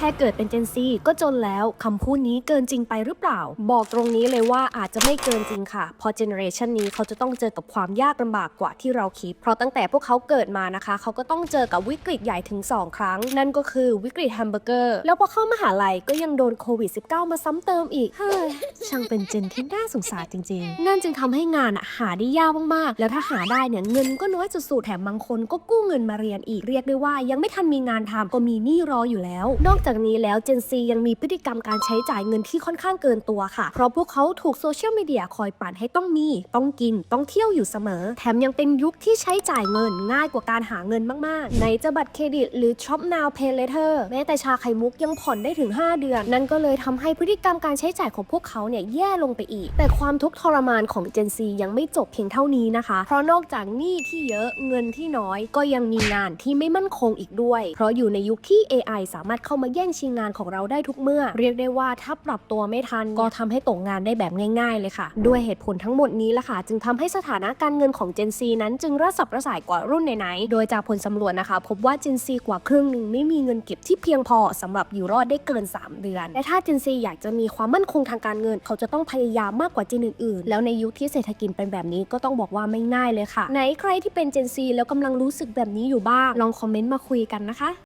ค่เกิดเป็น Gen Z ก็จนแล้วคำพูดนี้เกินจริงไปหรือเปล่า บอกตรงนี้เลยว่าอาจจะไม่เกินจริงค่ะ พอเจเนอเรชันนี้เขาจะต้องเจอกับความยากลำบากกว่าที่เราคิด เพราะตั้งแต่พวกเขาเกิดมานะคะ เขาก็ต้องเจอกับวิกฤตใหญ่ถึง 2 ครั้ง นั่นก็คือวิกฤตแฮมเบอร์เกอร์ แล้วพอเข้ามหาลัยก็ยังโดนโควิด -19 มาซ้ำเติมอีก เฮ้ย ช่างเป็นเจนที่น่าสงสารจริง ๆ นั่นจึงทำให้งานอะหาได้ยากมากๆ แล้วถ้าหาได้เนี่ยเงินก็น้อยสุดๆ แถมบางคนก็กู้เงินมาเรียนอีก เรียกได้ว่ายังไม่ทันมีงานทำก็มีหนี้รออยู่แล้ว นอกจากากนี้แล้วเจนซียังมีพฤติกรรมการใช้จ่ายเงินที่ค่อนข้างเกินตัวค่ะ เพราะพวกเขาถูกโซเชียลมีเดียคอยปั่นให้ต้องมี ต้องกิน ต้องเที่ยวอยู่เสมอ แถมยังเป็นยุคที่ใช้จ่ายเงินง่ายกว่าการหาเงินมากๆไหนจะบัตรเครดิตหรือ Shop Now Pay Later แม้แต่ชาไข่มุกยังผ่อนได้ถึง 5 เดือน นั่นก็เลยทำให้พฤติกรรมการใช้จ่ายของพวกเขาเนี่ยแย่ลงไปอีก แต่ความทุกข์ทรมานของ Gen Z ยังไม่จบเพียงเท่านี้นะคะ เพราะนอกจากหนี้ที่เยอะเงินที่น้อย ก็ยังมีงานที่ไม่มั่นคงอีกด้วย เพราะอยู่ในยุคที่ AI สามารถเข้ามาแยย่งชิงงานของเราได้ทุกเมื่อ เรียกได้ว่าถ้าปรับตัวไม่ทัน ก็ทำให้ตกงานได้แบบง่าย ๆ เลยค่ะ ด้วยเหตุผลทั้งหมดนี้ละค่ะ จึงทำให้สถานะการเงินของ Gen Z นั้นจึงระสับระสายกว่ารุ่นไหนๆโดยจากผลสำรวจนะคะ พบว่า Gen Z กว่าครึ่งหนึ่งไม่มีเงินเก็บที่เพียงพอสำหรับอยู่รอดได้เกิน 3 เดือนและถ้า Gen Z อยากจะมีความมั่นคงทางการเงิน เขาจะต้องพยายามมากกว่า Gen อื่นๆ แล้วในยุคที่เศรษฐกิจเป็นแบบนี้ก็ต้องบอกว่าไม่ง่ายเลยค่ะ ไหนใครที่เป็น Gen Z แล้วกำลังรู้สึกแบบนี้อยู่บ้างลองคอมเมนต์มาคุยกันนะคะ